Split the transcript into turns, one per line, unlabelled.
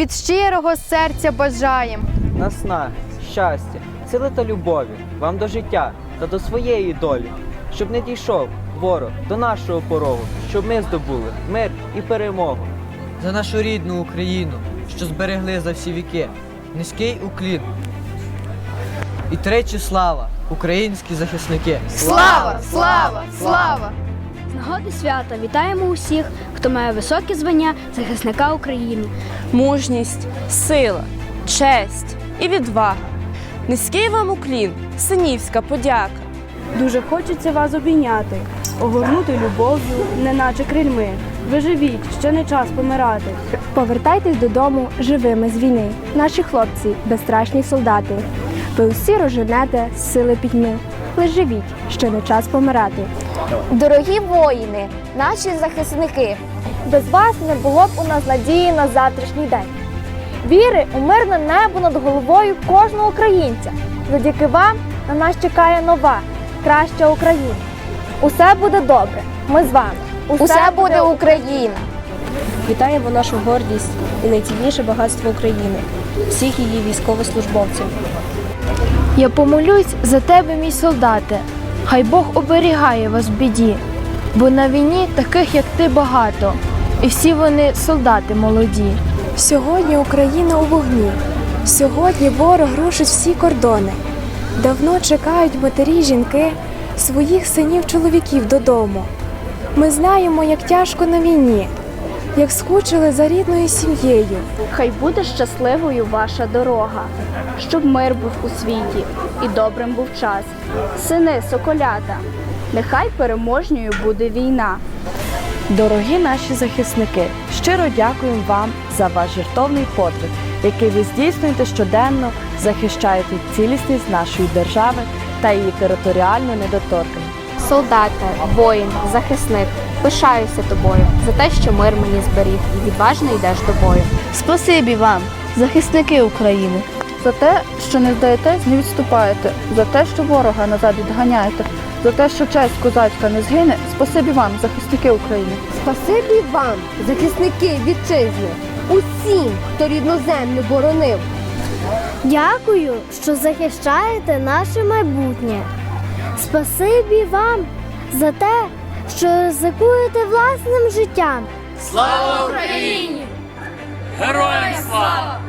від щирого серця бажаєм.
Наснаги, щастя, сили та любові вам до життя та до своєї долі, щоб не дійшов ворог до нашого порогу, щоб ми здобули мир і перемогу.
за нашу рідну Україну, що зберегли за всі віки. Низький уклін. І тричі слава, українські захисники.
Слава! Слава! Слава!
З нагоди свята вітаємо усіх, хто має високе звання захисника України.
мужність, сила, честь і відвага. Низький вам уклін, синівська подяка.
Дуже хочеться вас обійняти, огорнути любов'ю, неначе крильми. Ви живіть, ще не час помирати.
Повертайтесь додому живими з війни, наші хлопці, безстрашні солдати. Ви усі розженете з сили пітьми. Лиш живіть, ще не час помирати.
Дорогі воїни, наші захисники, без вас не було б у нас надії на завтрашній день. Віри у мирне небо над головою кожного українця. Завдяки вам на нас чекає нова, краща Україна. Усе буде добре. Ми з вами. Усе, буде Україна.
Вітаємо нашу гордість і найцінніше багатство України, всіх її військовослужбовців.
Я помолюсь за тебе, мій солдате. Хай Бог оберігає вас в біді, бо на війні таких, як ти, багато, і всі вони солдати молоді.
Сьогодні Україна у вогні. Сьогодні ворог рушить всі кордони. Давно чекають матері жінки своїх синів чоловіків додому. Ми знаємо, як тяжко на війні, як скучили за рідною сім'єю.
Хай буде щасливою ваша дорога, щоб мир був у світі і добрим був час. Сини, соколята, нехай переможньою буде війна.
Дорогі наші захисники, щиро дякуємо вам за ваш жертовний подвиг, який ви здійснюєте щоденно, захищаєте цілісність нашої держави та її територіальну недоторканість.
Солдате, воїн, захисник, пишаюся тобою за те, що мир мені зберіг і відважно йдеш до бою.
Спасибі вам, захисники України.
За те, що не здаєтесь, не відступаєте, за те, що ворога назад відганяєте, за те, що честь козацька не згине. Спасибі вам, захисники України.
Спасибі вам, захисники вітчизни, усім, хто рідну землю боронив.
Дякую, що захищаєте наше майбутнє. Спасибі вам за те, що ризикуєте власним життям. Слава Україні!
Героям слава!